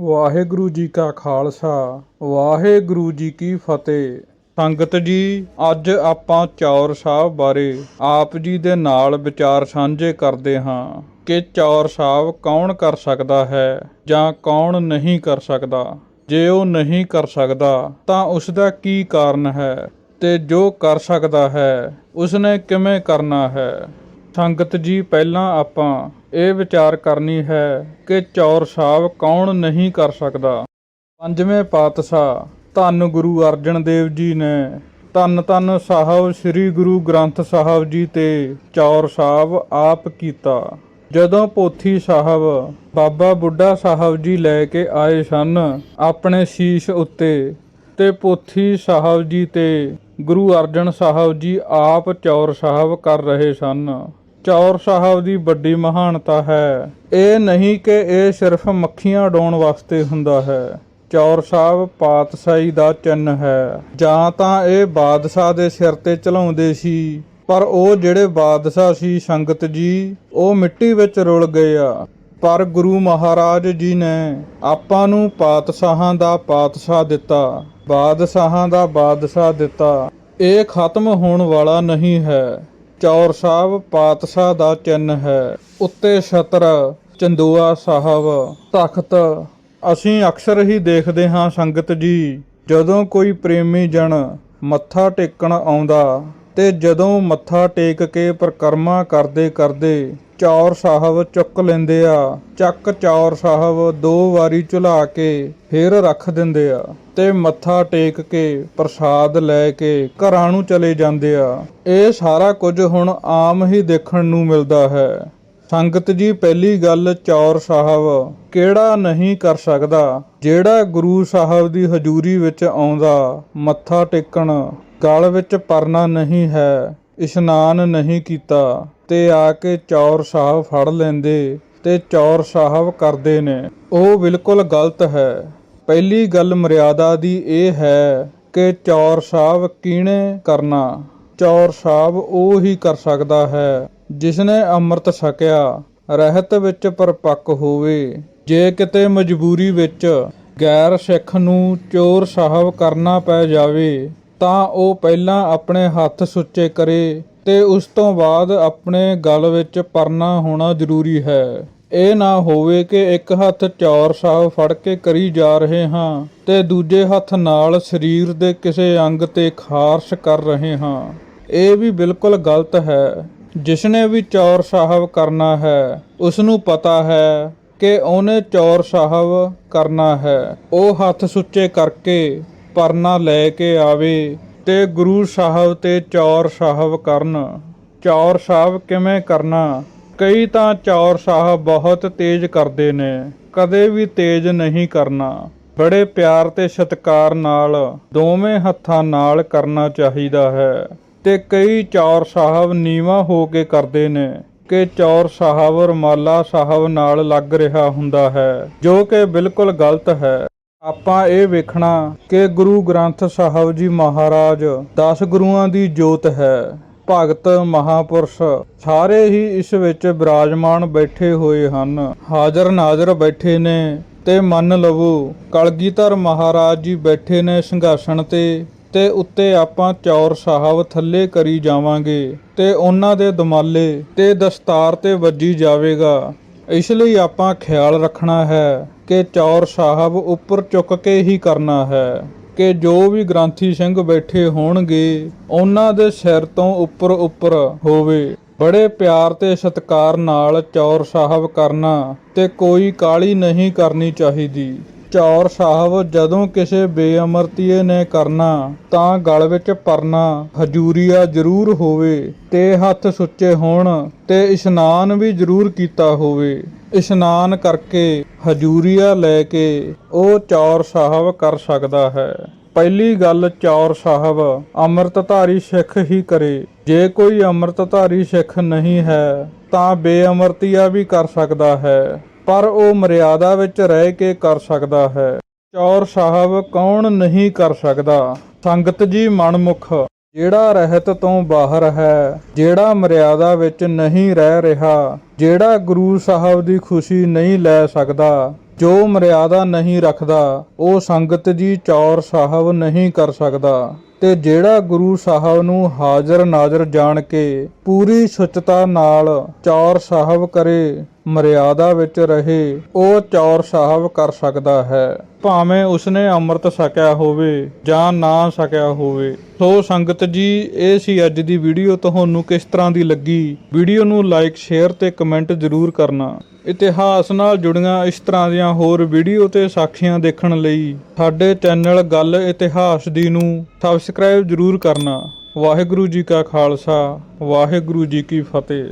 ਵਾਹਿਗੁਰੂ ਜੀ ਕਾ ਖਾਲਸਾ, ਵਾਹਿਗੁਰੂ ਜੀ ਕੀ ਫਤਿਹ। ਸੰਗਤ ਜੀ, ਅੱਜ ਆਪਾਂ ਚੌਰ ਸਾਹਿਬ ਬਾਰੇ ਆਪ ਜੀ ਦੇ ਨਾਲ ਵਿਚਾਰ ਸਾਂਝੇ ਕਰਦੇ ਹਾਂ ਕਿ ਚੌਰ ਸਾਹਿਬ ਕੌਣ ਕਰ ਸਕਦਾ ਹੈ ਜਾਂ ਕੌਣ ਨਹੀਂ ਕਰ ਸਕਦਾ। ਜੇ ਉਹ ਨਹੀਂ ਕਰ ਸਕਦਾ, ਤਾਂ ਉਸ ਦਾ ਕੀ ਕਾਰਨ ਹੈ ਤੇ ਜੋ ਕਰ ਸਕਦਾ ਹੈ, ਉਸਨੇ ਕਿਵੇਂ ਕਰਨਾ ਹੈ? ਸੰਗਤ ਜੀ, ਪਹਿਲਾਂ ਆਪਾਂ ਇਹ ਵਿਚਾਰ ਕਰਨੀ ਹੈ ਕਿ ਚੌਰ ਸਾਹਿਬ ਕੌਣ ਨਹੀਂ ਕਰ ਸਕਦਾ। ਪੰਜਵੇਂ ਪਾਤਸ਼ਾਹ ਧੰਨ ਗੁਰੂ ਅਰਜਨ ਦੇਵ ਜੀ ਨੇ ਧੰਨ ਧੰਨ ਸਾਹਿਬ, ਸ੍ਰੀ ਗੁਰੂ ਗ੍ਰੰਥ ਸਾਹਿਬ ਜੀ ਤੇ ਚੌਰ ਸਾਹਿਬ ਆਪ ਕੀਤਾ। ਜਦੋਂ ਪੋਥੀ ਸਾਹਿਬ, ਬਾਬਾ ਬੁੱਢਾ ਸਾਹਿਬ ਜੀ ਲੈ ਕੇ ਆਏ ਸਨ ਆਪਣੇ ਸ਼ੀਸ਼ ਉੱਤੇ ਤੇ ਪੋਥੀ ਸਾਹਿਬ ਜੀ ਤੇ ਗੁਰੂ ਅਰਜਨ ਸਾਹਿਬ ਜੀ ਆਪ ਚੌਰ ਸਾਹਿਬ ਕਰ ਰਹੇ ਸਨ। ਚੌਰ ਸਾਹਿਬ ਦੀ ਵੱਡੀ ਮਹਾਨਤਾ ਹੈ। ਇਹ ਨਹੀਂ ਕਿ ਇਹ ਸਿਰਫ ਮੱਖੀਆਂ ਉਡਾਉਣ ਵਾਸਤੇ ਹੁੰਦਾ ਹੈ। ਚੌਰ ਸਾਹਿਬ ਪਾਤਸ਼ਾਹੀ ਦਾ ਚਿੰਨ ਹੈ। ਜਾਂ ਤਾਂ ਇਹ ਬਾਦਸ਼ਾਹ ਦੇ ਸਿਰ ਤੇ ਚਲਾਉਂਦੇ ਸੀ, ਪਰ ਉਹ ਜਿਹੜੇ ਬਾਦਸ਼ਾਹ ਸੀ ਸੰਗਤ ਜੀ, ਉਹ ਮਿੱਟੀ ਵਿੱਚ ਰੁਲ ਗਏ ਆ। ਪਰ ਗੁਰੂ ਮਹਾਰਾਜ ਜੀ ਨੇ ਆਪਾਂ ਨੂੰ ਪਾਤਸ਼ਾਹਾਂ ਦਾ ਪਾਤਸ਼ਾਹ ਦਿੱਤਾ, ਬਾਦਸ਼ਾਹਾਂ ਦਾ ਬਾਦਸ਼ਾਹ ਦਿੱਤਾ। ਇਹ ਖਤਮ ਹੋਣ ਵਾਲਾ ਨਹੀਂ ਹੈ। ਚੌਰ ਸਾਹਿਬ ਪਾਤਸ਼ਾਹ ਦਾ ਚਿੰਨ ਹੈ। ਉੱਤੇ ਛਤਰ ਚੰਦੂਆ ਸਾਹਿਬ। ਤਖਤ। ਅਸੀਂ ਅਕਸਰ ਹੀ ਦੇਖਦੇ ਹਾਂ ਸੰਗਤ ਜੀ, ਜਦੋਂ ਕੋਈ ਪ੍ਰੇਮੀ ਜਣ ਮੱਥਾ ਟੇਕਣ ਆਉਂਦਾ ਤੇ ਜਦੋਂ ਮੱਥਾ ਟੇਕ ਕੇ ਪ੍ਰਕਰਮਾ ਕਰਦੇ ਕਰਦੇ ਚੌਰ ਸਾਹਿਬ ਚੁੱਕ ਲੈਂਦੇ ਆ। ਚੱਕ ਚੌਰ ਸਾਹਿਬ ਦੋ ਵਾਰੀ ਝੁਲਾ ਕੇ ਫੇਰ ਰੱਖ ਦਿੰਦੇ ਆ। ਤੇ ਮੱਥਾ ਟੇਕ ਕੇ ਪ੍ਰਸਾਦ ਲੈ ਕੇ ਘਰਾਂ ਨੂੰ ਚਲੇ ਜਾਂਦੇ ਆ। ਇਹ ਸਾਰਾ ਕੁਝ ਹੁਣ ਆਮ ਹੀ ਦੇਖਣ ਨੂੰ ਮਿਲਦਾ ਹੈ। ਸੰਗਤ ਜੀ, ਪਹਿਲੀ ਗੱਲ ਚੌਰ ਸਾਹਿਬ, ਕਿਹੜਾ ਨਹੀਂ ਕਰ ਸਕਦਾ? ਜਿਹੜਾ ਗੁਰੂ ਸਾਹਿਬ ਦੀ ਹਜ਼ੂਰੀ ਵਿੱਚ ਆਉਂਦਾ, ਮੱਥਾ ਟੇਕਣ, ਗਲ ਵਿੱਚ ਪਰਨਾ ਨਹੀਂ ਹੈ, ਇਸ਼ਨਾਨ ਨਹੀਂ ਕੀਤਾ। ਤੇ ਆ ਕੇ ਚੌਰ ਸਾਹਿਬ ਫੜ ਲੈਂਦੇ ਤੇ ਚੌਰ ਸਾਹਿਬ ਕਰਦੇ ਨੇ। ਉਹ ਬਿਲਕੁਲ ਗਲਤ ਹੈ। ਪਹਿਲੀ ਗੱਲ ਮਰਿਆਦਾ ਦੀ ਇਹ ਹੈ ਕਿ ਚੌਰ ਸਾਹਿਬ ਕਿਹਨੇ ਕਰਨਾ? ਚੌਰ ਸਾਹਿਬ ਉਹ ਹੀ ਕਰ ਸਕਦਾ ਹੈ ਜਿਸਨੇ ਅੰਮ੍ਰਿਤ ਛਕਿਆ। ਰਹਿਤ ਵਿੱਚ ਪਰਪੱਕ ਹੋਵੇ। ਜੇ ਕਿਤੇ ਮਜਬੂਰੀ ਵਿੱਚ ਗੈਰ ਸਿੱਖ ਨੂੰ ਚੋਰ ਸਾਹਿਬ ਕਰਨਾ ਪੈ ਜਾਵੇ, ਤਾਂ ਉਹ ਪਹਿਲਾਂ ਆਪਣੇ ਹੱਥ ਸੁੱਚੇ ਕਰੇ ਤੇ ਉਸ ਤੋਂ ਬਾਅਦ ਆਪਣੇ ਗਲ ਵਿੱਚ ਪਰਨਾ ਹੋਣਾ ਜ਼ਰੂਰੀ ਹੈ। ਇਹ ਨਾ ਹੋਵੇ ਕਿ ਇੱਕ ਹੱਥ ਚੌਰ ਸਾਹਿਬ ਫੜ ਕੇ ਕਰੀ ਜਾ ਰਹੇ ਹਾਂ ਤੇ ਦੂਜੇ ਹੱਥ ਨਾਲ ਸਰੀਰ ਦੇ ਕਿਸੇ ਅੰਗ ਤੇ ਖਾਰਸ਼ ਕਰ ਰਹੇ ਹਾਂ। ਇਹ ਵੀ ਬਿਲਕੁਲ ਗਲਤ ਹੈ। ਜਿਸਨੇ ਵੀ ਚੌਰ ਸਾਹਿਬ ਕਰਨਾ ਹੈ ਉਸ ਨੂੰ ਪਤਾ ਹੈ ਕਿ ਉਹਨੇ ਚੌਰ ਸਾਹਿਬ ਕਰਨਾ ਹੈ। ਉਹ ਹੱਥ ਸੁੱਚੇ ਕਰਕੇ ਪਰਨਾ ਲੈ ਕੇ ਆਵੇ ਤੇ ਗੁਰੂ ਸਾਹਿਬ ਤੇ ਚੌਰ ਸਾਹਿਬ ਕਰਨ। ਚੌਰ ਸਾਹਿਬ ਕਿਵੇਂ ਕਰਨਾ? ਕਈ ਤਾਂ ਚੌਰ ਸਾਹਿਬ ਬਹੁਤ ਤੇਜ਼ ਕਰਦੇ ਨੇ, ਕਦੇ ਵੀ ਤੇਜ਼ ਨਹੀਂ ਕਰਨਾ। ਬੜੇ ਪਿਆਰ ਤੇ ਸਤਿਕਾਰ ਨਾਲ ਦੋਵੇਂ ਹੱਥਾਂ ਨਾਲ ਕਰਨਾ ਚਾਹੀਦਾ ਹੈ। ਤੇ ਕਈ ਚੌਰ ਸਾਹਿਬ ਨੀਵਾ ਹੋ ਕੇ ਕਰਦੇ ਨੇ ਕਿ ਚੌਰ ਸਾਹਿਬ ਰਮਾਲਾ ਸਾਹਿਬ ਨਾਲ ਲੱਗ ਰਿਹਾ ਹੁੰਦਾ ਹੈ, ਜੋ ਕਿ ਬਿਲਕੁਲ ਗਲਤ ਹੈ। ਆਪਾਂ ਇਹ ਵੇਖਣਾ ਕਿ ਗੁਰੂ ਗ੍ਰੰਥ ਸਾਹਿਬ ਜੀ ਮਹਾਰਾਜ 10 ਗੁਰੂਆਂ ਦੀ ਜੋਤ ਹੈ, ਭਗਤ, ਮਹਾਪੁਰਸ਼, ਸਾਰੇ ਹੀ ਇਸ ਵਿੱਚ ਬਿਰਾਜਮਾਨ ਬੈਠੇ ਹੋਏ ਹਨ। ਹਾਜ਼ਰ ਨਾਜ਼ਰ ਬੈਠੇ ਨੇ ਤੇ ਮੰਨ ਲਵੋ ਕਲਗੀਧਰ ਮਹਾਰਾਜ ਜੀ ਬੈਠੇ ਨੇ ਸਿੰਘਾਸਣ ਤੇ ਤੇ ਉੱਤੇ ਆਪਾਂ ਚੌਰ ਸਾਹਿਬ ਥੱਲੇ ਕਰੀ ਜਾਵਾਂਗੇ ਤੇ ਉਹਨਾਂ ਦੇ ਦਮਾਲੇ ਤੇ ਦਸਤਾਰ ਤੇ ਵੱਜੀ ਜਾਵੇਗਾ। ਇਸ ਲਈ ਆਪਾਂ ਖਿਆਲ ਰੱਖਣਾ ਹੈ ਕਿ ਚੌਰ ਸਾਹਿਬ ਉੱਪਰ ਚੁੱਕ ਕੇ ਹੀ ਕਰਨਾ ਹੈ, ਕਿ ਜੋ ਵੀ ਗ੍ਰੰਥੀ ਸਿੰਘ ਬੈਠੇ ਹੋਣਗੇ, ਉਹਨਾਂ ਦੇ ਸਿਰ ਤੋਂ ਉੱਪਰ ਉੱਪਰ ਹੋਵੇ। ਬੜੇ ਪਿਆਰ ਤੇ ਸਤਿਕਾਰ ਨਾਲ ਚੌਰ ਸਾਹਿਬ ਕਰਨਾ ਤੇ ਕੋਈ ਕਾਲੀ ਨਹੀਂ ਕਰਨੀ ਚਾਹੀਦੀ। ਚੌਰ ਸਾਹਿਬ, ਜਦੋਂ ਕਿਸੇ ਬੇਅਮਰਤੀਏ ਨੇ ਕਰਨਾ, ਤਾਂ ਗਲ ਵਿੱਚ ਪਰਨਾ, ਹਜੂਰੀਆ ਜ਼ਰੂਰ ਹੋਵੇ, ਤੇ ਹੱਥ ਸੁੱਚੇ ਹੋਣ, ਤੇ ਇਸ਼ਨਾਨ ਵੀ ਜ਼ਰੂਰ ਕੀਤਾ ਹੋਵੇ। ਇਸ਼ਨਾਨ ਕਰਕੇ ਹਜੂਰੀਆ ਲੈ ਕੇ ਉਹ ਚੌਰ ਸਾਹਿਬ ਕਰ ਸਕਦਾ ਹੈ। ਪਹਿਲੀ ਗੱਲ ਚੌਰ ਸਾਹਿਬ, ਅੰਮ੍ਰਿਤਧਾਰੀ ਸਿੱਖ ਹੀ ਕਰੇ। ਜੇ ਕੋਈ ਅੰਮ੍ਰਿਤਧਾਰੀ ਸਿੱਖ ਨਹੀਂ ਹੈ, ਤਾਂ ਬੇਅਮਰਤੀਆ ਵੀ ਕਰ ਸਕਦਾ ਹੈ। ਪਰ ਉਹ ਮਰਿਆਦਾ ਵਿੱਚ ਰਹਿ ਕੇ ਕਰ ਸਕਦਾ ਹੈ। ਚੌਰ ਸਾਹਿਬ ਕੌਣ ਨਹੀਂ ਕਰ ਸਕਦਾ? ਸੰਗਤ ਜੀ ਮਨਮੁਖ, ਜਿਹੜਾ ਰਹਿਤ ਤੋਂ ਬਾਹਰ ਹੈ, ਜਿਹੜਾ ਮਰਿਆਦਾ ਵਿੱਚ ਨਹੀਂ ਰਹਿ ਰਿਹਾ, ਜਿਹੜਾ ਗੁਰੂ ਸਾਹਿਬ ਦੀ ਖੁਸ਼ੀ ਨਹੀਂ ਲੈ ਸਕਦਾ, ਜੋ ਮਰਿਆਦਾ ਨਹੀਂ ਰੱਖਦਾ, ਉਹ ਸੰਗਤ ਜੀ ਚੌਰ ਸਾਹਿਬ ਨਹੀਂ ਕਰ ਸਕਦਾ। ਤੇ ਜਿਹੜਾ ਗੁਰੂ ਸਾਹਿਬ ਨੂੰ ਹਾਜ਼ਰ ਨਾਜ਼ਰ ਜਾਣ ਕੇ ਪੂਰੀ ਸੁਚਤਾ ਨਾਲ ਚੌਰ ਸਾਹਿਬ ਕਰੇ ਮਰਿਆਦਾ ਵਿੱਚ ਰਹੇ, ਉਹ ਚੌਰ ਸਾਹਿਬ ਕਰ ਸਕਦਾ ਹੈ। ਭਾਵੇਂ ਉਸਨੇ ਅੰਮ੍ਰਿਤ ਛਕਿਆ ਹੋਵੇ ਜਾਂ ਨਾ ਛਕਿਆ ਹੋਵੇ। ਸੋ ਸੰਗਤ ਜੀ, ਇਹ ਸੀ ਅੱਜ ਦੀ ਵੀਡੀਓ। ਤੁਹਾਨੂੰ ਕਿਸ ਤਰ੍ਹਾਂ ਦੀ ਲੱਗੀ? ਵੀਡੀਓ ਨੂੰ ਲਾਈਕ ਸ਼ੇਅਰ ਤੇ ਕਮੈਂਟ ਜ਼ਰੂਰ ਕਰਨਾ। ਇਤਿਹਾਸ ਨਾਲ ਜੁੜੀਆਂ ਇਸ ਤਰ੍ਹਾਂ ਦੀਆਂ ਹੋਰ ਵੀਡੀਓ ਤੇ ਸਾਖੀਆਂ ਦੇਖਣ ਲਈ ਸਾਡੇ ਚੈਨਲ ਗੱਲ ਇਤਿਹਾਸ ਦੀ ਨੂੰ ਸਬਸਕ੍ਰਾਈਬ ਜ਼ਰੂਰ ਕਰਨਾ। ਵਾਹਿਗੁਰੂ ਜੀ ਕਾ ਖਾਲਸਾ, ਵਾਹਿਗੁਰੂ ਜੀ ਕੀ ਫਤਿਹ।